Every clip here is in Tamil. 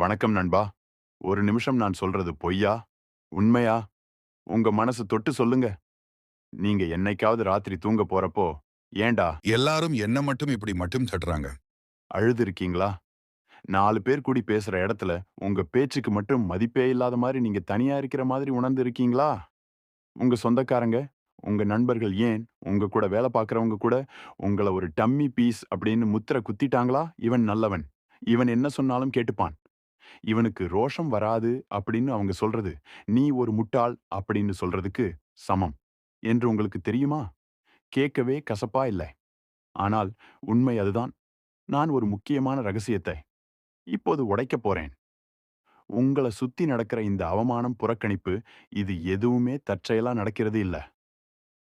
வணக்கம் நண்பா. ஒரு நிமிஷம் நான் சொல்றது பொய்யா? உண்மையா? உங்க மனசு தொட்டு சொல்லுங்க. நீங்க என்னைக்காவது ராத்திரி தூங்க போறப்போ ஏன்டா எல்லாரும் என்ன மட்டும் இப்படி மட்டும் தட்டுறாங்க? அழுது இருக்கீங்களா நாலு பேர் கூடி பேசுற இடத்துல உங்க பேச்சுக்கு மட்டும் மதிப்பே இல்லாத மாதிரி நீங்க தனியா இருக்கிற மாதிரி உணர்ந்து இருக்கீங்களா உங்க சொந்தக்காரங்க உங்க நண்பர்கள் ஏன்? உங்க கூட வேலை பார்க்கறவங்க கூட உங்களை ஒரு டம்மி பீஸ் அப்படின்னு முத்திர குத்திட்டாங்களா? இவன் நல்லவன். இவன் என்ன சொன்னாலும் கேட்டுப்பான். இவனுக்கு ரோஷம் வராது அப்படின்னு அவங்க சொல்றது. நீ ஒரு முட்டாள் அப்படின்னு சொல்றதுக்கு சமம். என்று உங்களுக்கு தெரியுமா? கேட்கவே கசப்பா இல்லை. ஆனால் உண்மை அதுதான். நான் ஒரு முக்கியமான ரகசியத்தை இப்போது உடைக்கப் போறேன். உங்களை சுத்தி நடக்கிற இந்த அவமானம் புறக்கணிப்பு இது எதுவுமே தற்செயலா நடக்கிறது இல்ல.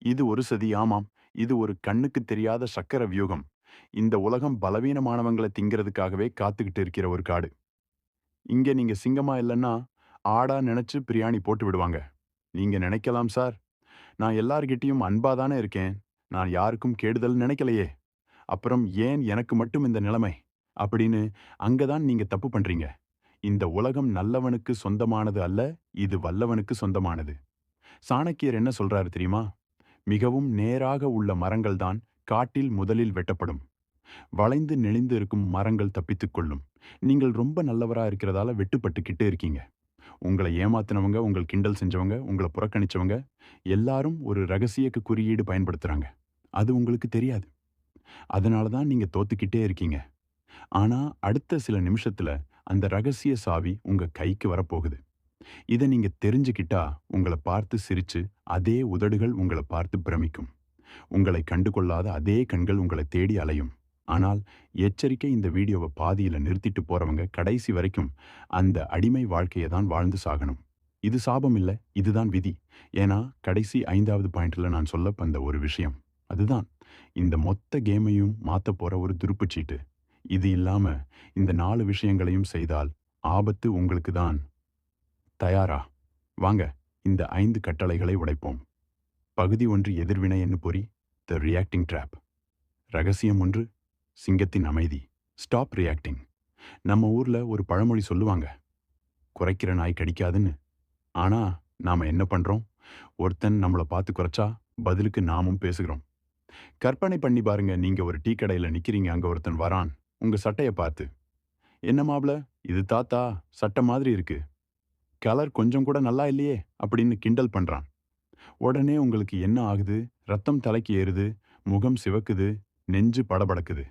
இது ஒரு சதி ஆமாம். இது ஒரு கண்ணுக்கு தெரியாத சக்கர வியூகம். இந்த உலகம் பலவீனமானவங்களை திங்கிறதுக்காகவே காத்துக்கிட்டு இருக்கிற ஒரு காடு. இங்க நீங்க சிங்கமா இல்லைன்னா ஆடா நினைச்சு பிரியாணி போட்டு விடுவாங்க. நீங்க நினைக்கலாம் சார். நான் எல்லார்கிட்டயும் அன்பா தானே இருக்கேன். நான் யாருக்கும் கேடுதல் நினைக்கலையே. அப்புறம் ஏன் எனக்கு மட்டும் இந்த நிலைமை? அப்படின்னு அங்கதான் நீங்க தப்பு பண்றீங்க. இந்த உலகம் நல்லவனுக்கு சொந்தமானது அல்ல இது வல்லவனுக்கு சொந்தமானது. சாணக்கியர் என்ன சொல்றாரு தெரியுமா? மிகவும் நேராக உள்ள மரங்கள் தான் காட்டில் முதலில் வெட்டப்படும். வளைந்து நெளிந்து இருக்கும் மரங்கள் தப்பித்துக் கொள்ளும். நீங்கள் ரொம்ப நல்லவரா இருக்கிறதால வெட்டுப்பட்டுக்கிட்டே இருக்கீங்க. உங்களை ஏமாத்தினவங்க உங்கள் கிண்டல் செஞ்சவங்க உங்களை புறக்கணிச்சவங்க எல்லாரும் ஒரு ரகசியக்கு குறியீடு பயன்படுத்துறாங்க. அது உங்களுக்கு தெரியாது. அதனால தான் நீங்க தோத்துக்கிட்டே இருக்கீங்க. ஆனா அடுத்த சில நிமிஷத்துல அந்த ரகசிய சாவி உங்க கைக்கு வரப்போகுது. இதை நீங்க தெரிஞ்சுக்கிட்டா உங்களை பார்த்து சிரிச்சு அதே உதடுகள் உங்களை பார்த்து பிரமிக்கும். உங்களை கண்டுகொள்ளாத அதே கண்கள் உங்களை தேடி அலையும். ஆனால் எச்சரிக்கை இந்த வீடியோவை பாதியில நிறுத்திட்டு போறவங்க கடைசி வரைக்கும் அந்த அடிமை வாழ்க்கையை தான் வாழ்ந்து சாகணும். இது சாபம் இல்லை இதுதான் விதி. ஏன்னா கடைசி ஐந்தாவது பாயிண்ட்ல நான் சொல்ல வந்த ஒரு விஷயம் அதுதான். இந்த மொத்த கேமையும் மாற்ற போற ஒரு துருப்புச்சீட்டு இது இல்லாம இந்த நாலு விஷயங்களையும் செய்தால் ஆபத்து உங்களுக்கு தான் தயாரா? வாங்க இந்த ஐந்து கட்டளைகளை உடைப்போம். பகுதி ஒன்று எதிர்வினை என்று பொறி த ரியாக்டிங் ட்ராப் ரகசியம் ஒன்று சிங்கத்தின் அமைதி. ஸ்டாப் ரியாக்டிங் நம்ம ஊரில் ஒரு பழமொழி சொல்லுவாங்க. குறைக்கிற நாய் கடிக்காதுன்னு. ஆனா நாம என்ன பண்ணுறோம் ஒருத்தன் நம்மளை பார்த்து குறைச்சா பதிலுக்கு நாமும் பேசுகிறோம். கற்பனை பண்ணி பாருங்க நீங்கள் ஒரு டீ கடையில் நிற்கிறீங்க அங்கே ஒருத்தன் வரான். உங்க சட்டையை பார்த்து. என்ன மாப்ள? இது தாத்தா சட்டை மாதிரி இருக்கு. கலர் கொஞ்சம் கூட நல்லா இல்லையே? அப்படின்னு கிண்டல் பண்ணுறான் உடனே உங்களுக்கு என்ன ஆகுது? ரத்தம் தலைக்கு ஏறுது முகம் சிவக்குது நெஞ்சு படபடக்குது.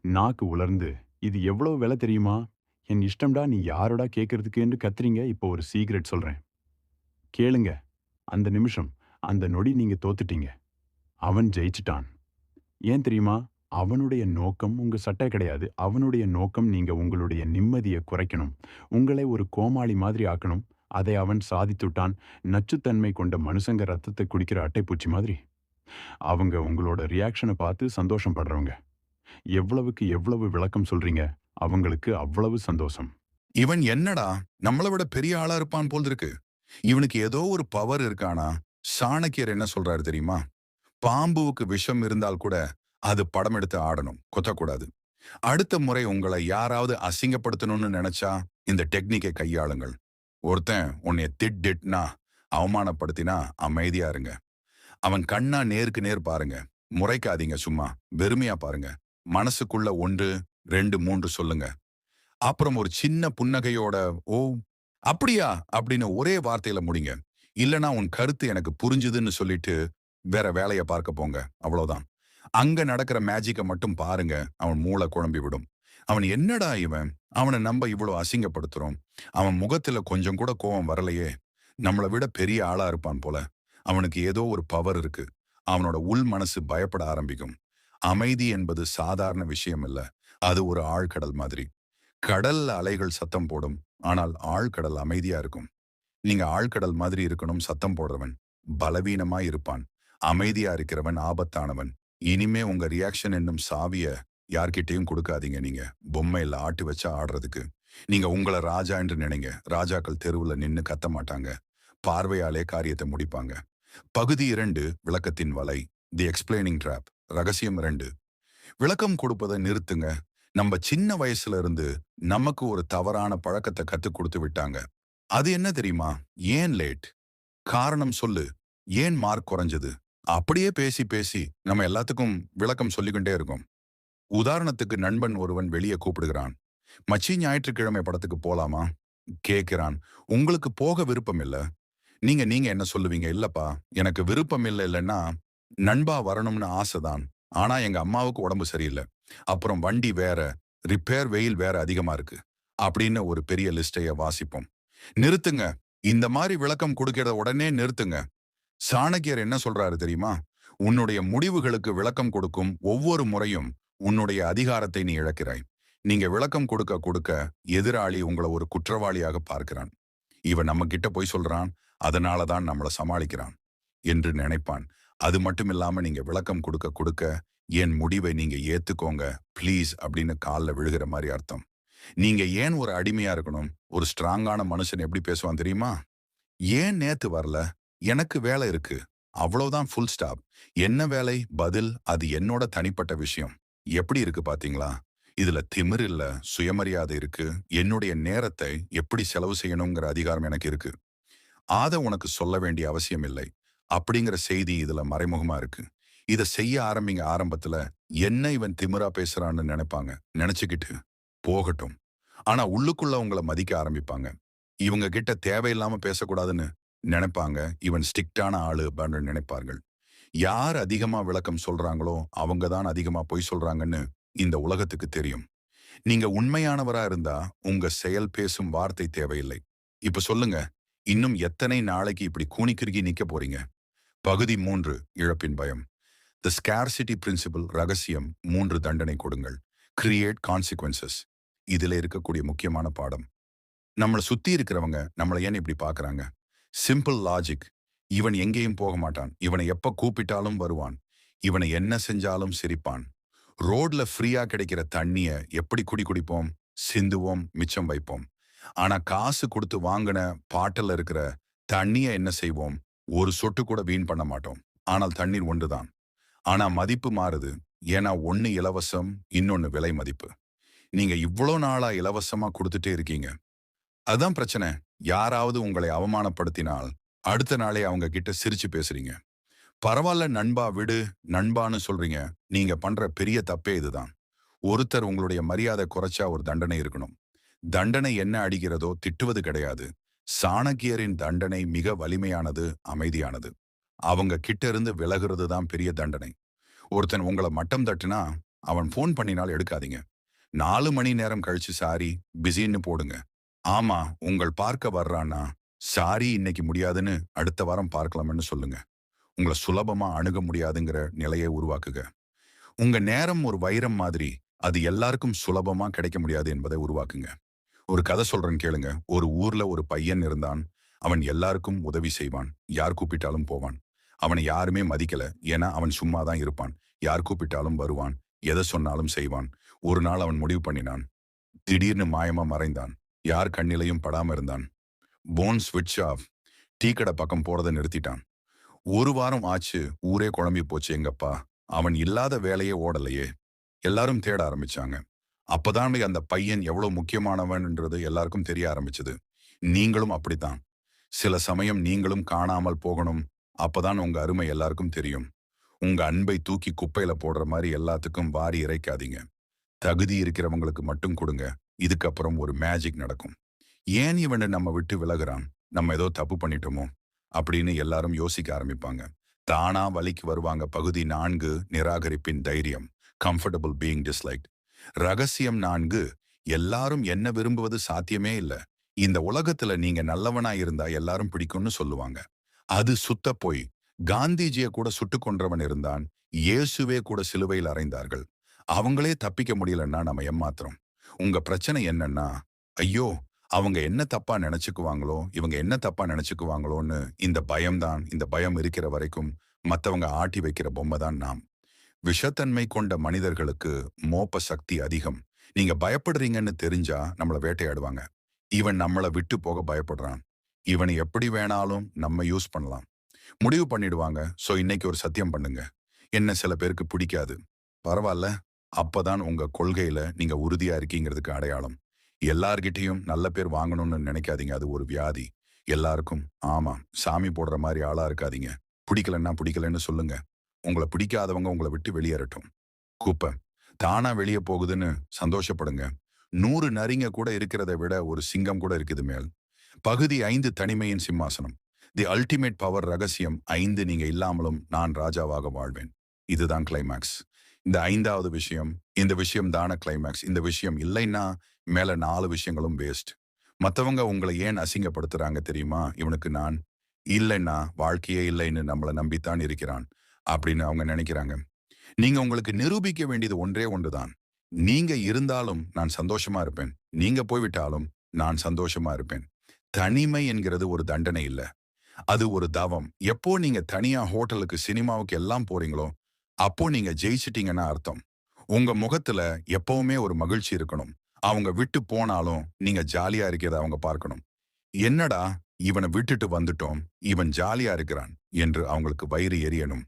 நாக்கு உலர்ந்து இது எவ்வளோ விலை தெரியுமா? என் இஷ்டம்டா நீ யாரோடா கேட்கறதுக்கு என்று கத்துறீங்க இப்போ ஒரு சீக்ரெட் சொல்றேன். கேளுங்க. அந்த நிமிஷம் அந்த நொடி நீங்க தோத்துட்டீங்க. அவன் ஜெயிச்சிட்டான். ஏன் தெரியுமா? அவனுடைய நோக்கம் உங்க சட்டை கிடையாது. அவனுடைய நோக்கம் நீங்க உங்களுடைய நிம்மதியை குறைக்கணும். உங்களை ஒரு கோமாளி மாதிரி ஆக்கணும். அதை அவன் சாதித்துட்டான் நச்சுத்தன்மை கொண்ட மனுஷங்க ரத்தத்தை குடிக்கிற அட்டைப்பூச்சி மாதிரி. அவங்க உங்களோட ரியாக்ஷனை பார்த்து சந்தோஷம் படுறவங்க எவ்வளவுக்கு எவ்வளவு விளக்கம் சொல்றீங்க? அவங்களுக்கு அவ்வளவு சந்தோஷம். இவன் என்னடா? நம்மளை விட பெரிய ஆளா இருப்பான் போல் இருக்கு இவனுக்கு ஏதோ ஒரு பவர் இருக்கானா? சாணக்கியர் என்ன சொல்றாரு தெரியுமா? பாம்புவுக்கு விஷம் இருந்தால் கூட அது படம் எடுத்து ஆடணும். கொத்தக்கூடாது. அடுத்த முறை உங்களை யாராவது அசிங்கப்படுத்தணும்னு நினைச்சா இந்த டெக்னிக்கை கையாளுங்கள். ஒருத்தன் உன்னைய திட்டிட்னா அவமானப்படுத்தினா அமைதியா இருங்க. அவன் கண்ணா நேருக்கு நேர் பாருங்க. முறைக்காதீங்க சும்மா. வெறுமையா பாருங்க. மனசுக்குள்ள ஒன்று ரெண்டு மூன்று சொல்லுங்க. அப்புறம் ஒரு சின்ன புன்னகையோட ஓ அப்படியா? அப்படின்னு ஒரே வார்த்தையில முடிங்க. இல்லனா உன் கருத்து எனக்கு புரிஞ்சுதுன்னு சொல்லிட்டு வேற வேலையை பார்க்க போங்க. அவ்வளவுதான். அங்க நடக்கிற மேஜிக்கை மட்டும் பாருங்க. அவன் மூளை குழம்பி விடும். அவன் என்னடா இவன்? அவனை நம்ம இவ்வளோ அசிங்கப்படுத்துறோம். அவன் முகத்துல கொஞ்சம் கூட கோபம் வரலையே. நம்மளை விட பெரிய ஆளா இருப்பான் போல. அவனுக்கு ஏதோ ஒரு பவர் இருக்கு. அவனோட உள் மனசு பயப்பட ஆரம்பிக்கும். அமைதி என்பது சாதாரண விஷயம் இல்ல. அது ஒரு ஆழ்கடல் மாதிரி. கடல்ல அலைகள் சத்தம் போடும். ஆனால் ஆழ்கடல் அமைதியா இருக்கும். நீங்க ஆழ்கடல் மாதிரி இருக்கணும் சத்தம் போடுறவன். பலவீனமா இருப்பான். அமைதியா இருக்கிறவன் ஆபத்தானவன். இனிமே உங்க ரியாக்ஷன் என்னும் சாவிய யார்கிட்டயும் கொடுக்காதீங்க நீங்க. பொம்மையில ஆட்டு வச்சா ஆடுறதுக்கு. நீங்க உங்களை ராஜா என்று நினைங்க. ராஜாக்கள் தெருவுல நின்னு கத்த மாட்டாங்க. பார்வையாலே காரியத்தை முடிப்பாங்க. பகுதி இரண்டு விளக்கத்தின் வலை. தி எக்ஸ்பிளைனிங் ட்ராப் ரகசியம் ரெண்டு. விளக்கம் கொடுப்பதை நிறுத்துங்க. நம்ம சின்ன வயசுல இருந்து நமக்கு ஒரு தவறான பழக்கத்தை கத்துக் கொடுத்து விட்டாங்க. அது என்ன தெரியுமா? ஏன் லேட்? காரணம் சொல்லு. ஏன் மார்க் குறைஞ்சது? அப்படியே பேசி பேசி நம்ம எல்லாத்துக்கும் விளக்கம் சொல்லிக்கொண்டே இருக்கோம். உதாரணத்துக்கு நண்பன் ஒருவன் வெளியே கூப்பிடுகிறான். மச்சி ஞாயிற்றுக்கிழமை படத்துக்கு போலாமா? கேக்குறான் உங்களுக்கு போக விருப்பம் இல்லை. நீங்க நீங்க என்ன சொல்லுவீங்க? இல்லப்பா எனக்கு விருப்பம் இல்ல இல்லைன்னா நண்பா வரணும்னு ஆசைதான். ஆனா எங்க அம்மாவுக்கு உடம்பு சரியில்லை. அப்புறம் வண்டி வேற ரிப்பேர் வெயில் வேற அதிகமா இருக்கு. அப்படின்னு ஒரு பெரிய லிஸ்டைய வாசிப்போம். நிறுத்துங்க. இந்த மாதிரி விளக்கம் கொடுக்கிறத உடனே நிறுத்துங்க. சாணக்கியர் என்ன சொல்றாரு தெரியுமா? உன்னுடைய முடிவுகளுக்கு விளக்கம் கொடுக்கும் ஒவ்வொரு முறையும் உன்னுடைய அதிகாரத்தை நீ இழக்கிறாய். நீங்க விளக்கம் கொடுக்க கொடுக்க எதிராளி உங்களை ஒரு குற்றவாளியாக பார்க்கிறான். இவன் நம்ம கிட்ட போய் சொல்றான். அதனால தான் நம்மளை சமாளிக்கிறான். என்று நினைப்பான். அது மட்டும் இல்லாமல் நீங்க விளக்கம் கொடுக்க கொடுக்க என் முடிவை நீங்க ஏத்துக்கோங்க ப்ளீஸ் அப்படின்னு காலில் விழுகிற மாதிரி அர்த்தம். நீங்க ஏன் ஒரு அடிமையா இருக்கணும்? ஒரு ஸ்ட்ராங்கான மனுஷன் எப்படி பேசுவான் தெரியுமா? ஏன் நேத்து வரல? எனக்கு வேலை இருக்கு. அவ்வளவுதான் ஃபுல் ஸ்டாப். என்ன வேலை? பதில்? அது என்னோட தனிப்பட்ட விஷயம். எப்படி இருக்கு பாத்தீங்களா? இதுல திமிர் இல்ல சுயமரியாதை இருக்கு. என்னுடைய நேரத்தை எப்படி செலவு செய்யணுங்கிற அதிகாரம் எனக்கு இருக்கு. ஆத உனக்கு சொல்ல வேண்டிய அவசியம் இல்லை. அப்படிங்கிற செய்தி இதுல மறைமுகமா இருக்கு. இத செய்ய ஆரம்பிங்க ஆரம்பத்துல என்ன இவன் திமிரா பேசுறான்னு நினைப்பாங்க. நினைச்சுக்கிட்டு போகட்டும். ஆனா உள்ளுக்குள்ள உங்களை மதிக்க ஆரம்பிப்பாங்க. இவங்க கிட்ட தேவையில்லாம பேசக்கூடாதுன்னு நினைப்பாங்க. இவன் ஸ்ட்ரிக்டான ஆளு அப்படின்னு நினைப்பார்கள். யார் அதிகமா விளக்கம் சொல்றாங்களோ அவங்க தான் அதிகமா பொய் சொல்றாங்கன்னு இந்த உலகத்துக்கு தெரியும். நீங்க உண்மையானவரா இருந்தா உங்க செயல் பேசும் வார்த்தை தேவையில்லை. இப்ப சொல்லுங்க இன்னும் எத்தனை நாளைக்கு இப்படி கூனிக்கிருகி நிக்க போறீங்க? பகுதி மூன்று இழப்பின் பயம். த ஸ்கேர்சிட்டி பிரின்சிபல் ரகசியம் மூன்று தண்டனை கொடுங்கள். கிரியேட் கான்சிக்வன்சஸ் இதுல இருக்கக்கூடிய முக்கியமான பாடம். நம்மளை சுத்தி இருக்கிறவங்க நம்மளை ஏன் இப்படி பார்க்குறாங்க சிம்பிள் லாஜிக் இவன் எங்கேயும் போக மாட்டான். இவனை எப்ப கூப்பிட்டாலும் வருவான். இவனை என்ன செஞ்சாலும் சிரிப்பான். ரோட்ல ஃப்ரீயா கிடைக்கிற தண்ணிய எப்படி குடி குடிப்போம்? சிந்துவோம் மிச்சம் வைப்போம். ஆனா காசு கொடுத்து வாங்கின பாட்டில் இருக்கிற தண்ணிய என்ன செய்வோம்? ஒரு சொட்டு கூட வீண் பண்ண மாட்டோம். ஆனால் தண்ணீர் ஒன்றுதான். ஆனா மதிப்பு மாறுது. ஏன்னா ஒன்னு இலவசம் இன்னொன்னு விலை மதிப்பு. நீங்க இவ்வளோ நாளா இலவசமா கொடுத்துட்டே இருக்கீங்க. அதான் பிரச்சனை. யாராவது உங்களை அவமானப்படுத்தினால் அடுத்த நாளே அவங்க கிட்ட சிரிச்சு பேசுறீங்க. பரவாயில்ல நண்பா விடு நண்பான்னு சொல்றீங்க. நீங்க பண்ற பெரிய தப்பே இதுதான். ஒருத்தர் உங்களுடைய மரியாதை குறைச்சா ஒரு தண்டனை இருக்கணும். தண்டனை என்ன அடிக்கிறதோ திட்டுவது கிடையாது. சாணக்கியரின் தண்டனை மிக வலிமையானது அமைதியானது. அவங்க கிட்ட இருந்து விலகிறது தான் பெரிய தண்டனை. ஒருத்தன் உங்களை மட்டம் தட்டுனா அவன் ஃபோன் பண்ணினால் எடுக்காதீங்க. நாலு மணி நேரம் கழிச்சு சாரி பிஸின்னு போடுங்க. ஆமா உங்கள் பார்க்க வர்றான்னா சாரி இன்னைக்கு முடியாதுன்னு அடுத்த வாரம் பார்க்கலாம்னு சொல்லுங்க. உங்களை சுலபமா அணுக முடியாதுங்கிற நிலையை உருவாக்குக. உங்க நேரம் ஒரு வைரம் மாதிரி அது எல்லாருக்கும் சுலபமா கிடைக்க முடியாது என்பதை உருவாக்குங்க. ஒரு கதை சொல்றேன் கேளுங்க. ஒரு ஊர்ல ஒரு பையன் இருந்தான். அவன் எல்லாருக்கும் உதவி செய்வான். யார் கூப்பிட்டாலும் போவான். அவனை யாருமே மதிக்கல. ஏன்னா அவன் சும்மா தான் இருப்பான். யார் கூப்பிட்டாலும் வருவான். எதை சொன்னாலும் செய்வான். ஒரு நாள் அவன் முடிவு பண்ணினான். திடீர்னு மாயமா மறைந்தான். யார் கண்ணிலையும் படாம இருந்தான். போன் ஸ்விட்ச் ஆஃப். டீ கடை பக்கம் போறதை நிறுத்திட்டான். ஒரு வாரம் ஆச்சு. ஊரே குழம்பி போச்சு. எங்கப்பா? அவன் இல்லாத வேலையே ஓடலையே. எல்லாரும் தேட ஆரம்பிச்சாங்க. அப்பதான் அந்த பையன் எவ்வளவு முக்கியமானவன்ன்றது எல்லாருக்கும் தெரிய ஆரம்பிச்சது. நீங்களும் அப்படித்தான். சில சமயம் நீங்களும் காணாமல் போகணும். அப்பதான் உங்க அருமை எல்லாருக்கும் தெரியும். உங்க அன்பை தூக்கி குப்பையில போடுற மாதிரி எல்லாத்துக்கும் வாரி இறைக்காதீங்க. தகுதி இருக்கிறவங்களுக்கு மட்டும் கொடுங்க. இதுக்கப்புறம் ஒரு மேஜிக் நடக்கும். ஏன் இவனை நம்ம விட்டு விலகுறான்? நம்ம ஏதோ தப்பு பண்ணிட்டோமோ? அப்படின்னு எல்லாரும் யோசிக்க ஆரம்பிப்பாங்க. தானா வலிக்கு வருவாங்க பகுதி நான்கு நிராகரிப்பின் தைரியம். கம்ஃபர்டபுள் பீயிங் டிஸ்லைக் ரகசியம் நான்கு எல்லாரும் என்ன விரும்புவது சாத்தியமே இல்ல. இந்த உலகத்துல நீங்க நல்லவனா இருந்தா எல்லாரும் பிடிக்கும்னு சொல்லுவாங்க. அது சுத்த போய். காந்திஜிய கூட சுட்டு கொன்றவன் இருந்தான். இயேசுவே கூட சிலுவையில் அறைந்தார்கள். அவங்களே தப்பிக்க முடியலன்னா நம்ம ஏமாத்துறோம். உங்க பிரச்சனை என்னன்னா ஐயோ அவங்க என்ன தப்பா நினைச்சுக்குவாங்களோ இவங்க என்ன தப்பா நினைச்சுக்குவாங்களோன்னு இந்த பயம்தான். இந்த பயம் இருக்கிற வரைக்கும் மத்தவங்க ஆட்டி வைக்கிற பொம்மை தான் நாம். விஷத்தன்மை கொண்ட மனிதர்களுக்கு மோப்ப சக்தி அதிகம். நீங்க பயப்படுறீங்கன்னு தெரிஞ்சா நம்மள வேட்டையாடுவாங்க. இவன் நம்மளை விட்டு போக பயப்படுறான். இவனை எப்படி வேணாலும் நம்ம யூஸ் பண்ணலாம். முடிவு பண்ணிடுவாங்க. சோ இன்னைக்கு ஒரு சத்தியம் பண்ணுங்க. என்ன சில பேருக்கு பிடிக்காது. பரவாயில்ல அப்பதான் உங்க கொள்கையில நீங்க உறுதியா இருக்கீங்கிறதுக்கு அடையாளம். எல்லார்கிட்டையும் நல்ல பேர் வாங்கணும்னு நினைக்காதீங்க. அது ஒரு வியாதி. எல்லாருக்கும் ஆமா சாமி போடுற மாதிரி ஆளா இருக்காதீங்க. பிடிக்கலன்னா பிடிக்கலன்னு சொல்லுங்க. உங்களை பிடிக்காதவங்க உங்களை விட்டு வெளியேறட்டும். குப்பை. தானா வெளியே போகுதுன்னு சந்தோஷப்படுங்க. நூறு நரிங்க கூட இருக்கிறதை விட ஒரு சிங்கம் கூட இருக்குது மேல். பகுதி ஐந்து தனிமையின் சிம்மாசனம். தி அல்டிமேட் பவர் ரகசியம் ஐந்து நீங்க இல்லாமலும் நான் ராஜாவாக வாழ்வேன். இதுதான் கிளைமேக்ஸ் இந்த ஐந்தாவது விஷயம் இந்த விஷயம் தான கிளைமேக்ஸ் இந்த விஷயம் இல்லைன்னா மேல நாலு விஷயங்களும் வேஸ்ட் மத்தவங்க உங்களை ஏன் அசிங்கப்படுத்துறாங்க தெரியுமா? இவனுக்கு நான் இல்லைன்னா வாழ்க்கையே இல்லைன்னு நம்மளை நம்பித்தான் இருக்கிறான். அப்படின்னு அவங்க நினைக்கிறாங்க. நீங்க உங்களுக்கு நிரூபிக்க வேண்டியது ஒன்றே ஒன்றுதான் நீங்க இருந்தாலும் நான் சந்தோஷமா இருப்பேன். நீங்க போய்விட்டாலும் நான் சந்தோஷமா இருப்பேன். தனிமை என்கிறது ஒரு தண்டனை இல்ல. அது ஒரு தவம். எப்போ நீங்க தனியா ஹோட்டலுக்கு சினிமாவுக்கு எல்லாம் போறீங்களோ அப்போ நீங்க ஜெயிச்சிட்டீங்கன்னா அர்த்தம். உங்க முகத்துல எப்பவுமே ஒரு மகிழ்ச்சி இருக்கணும். அவங்க விட்டு போனாலும் நீங்க ஜாலியா இருக்கிறத அவங்க பார்க்கணும். என்னடா இவனை விட்டுட்டு வந்துட்டோம். இவன் ஜாலியா இருக்கிறான் என்று அவங்களுக்கு வயிறு எரியணும்.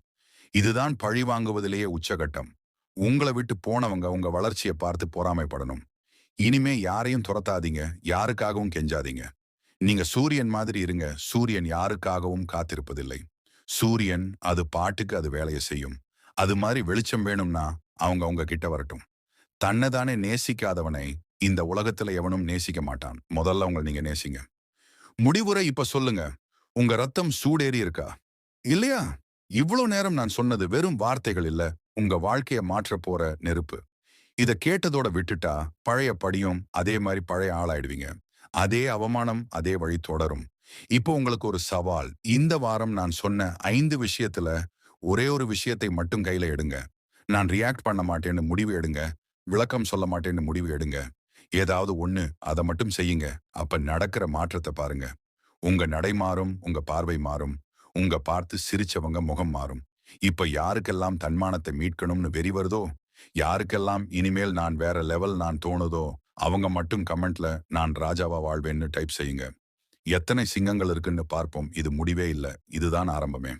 இதுதான் பழி வாங்குவதிலேயே உச்சகட்டம். உங்களை விட்டு போனவங்க உங்க வளர்ச்சியை பார்த்து பொறாமைப்படணும். இனிமே யாரையும் துரத்தாதீங்க யாருக்காகவும் கெஞ்சாதீங்க. நீங்க சூரியன் மாதிரி இருங்க சூரியன் யாருக்காகவும் காத்திருப்பதில்லை. சூரியன் அது பாட்டுக்கு அது வேலையை செய்யும். அது மாதிரி வெளிச்சம் வேணும்னா அவங்க அவங்க கிட்ட வரட்டும். தன்னைதானே நேசிக்காதவனை இந்த உலகத்துல எவனும் நேசிக்க மாட்டான். முதல்ல உங்களை நீங்க நேசிங்க. முடிவுரை இப்ப சொல்லுங்க. உங்க ரத்தம் சூடேறி இருக்கா? இல்லையா? இவ்வளவு நேரம் நான் சொன்னது வெறும் வார்த்தைகள் இல்ல உங்க வாழ்க்கைய மாற்ற போற நெருப்பு. இத கேட்டதோட விட்டுட்டா பழைய படியும் அதே மாதிரி பழைய ஆளாயிடுவீங்க. அதே அவமானம் அதே வழி தொடரும். இப்போ உங்களுக்கு ஒரு சவால். இந்த வாரம் நான் சொன்ன ஐந்து விஷயத்துல ஒரே ஒரு விஷயத்தை மட்டும் கையில எடுங்க. நான் ரியாக்ட் பண்ண மாட்டேன்னு முடிவு எடுங்க. விளக்கம் சொல்ல மாட்டேன்னு முடிவு எடுங்க. ஏதாவது ஒண்ணு அதை மட்டும் செய்யுங்க. அப்ப நடக்கிற மாற்றத்தை பாருங்க. உங்க நடை மாறும் உங்க பார்வை மாறும். உங்க பார்த்து சிரிச்சவங்க முகம் மாறும். இப்ப யாருக்கெல்லாம் தன்மானத்தை மீட்கணும்னு வெறி வருதோ யாருக்கெல்லாம் இனிமேல் நான் வேற லெவல் நான் தோணுதோ அவங்க மட்டும் கமெண்ட்ல நான் ராஜாவா வாழ்வேன்னு டைப் செய்யுங்க. எத்தனை சிங்கங்கள் இருக்குன்னு பார்ப்போம். இது முடிவே இல்லை. இதுதான் ஆரம்பமே.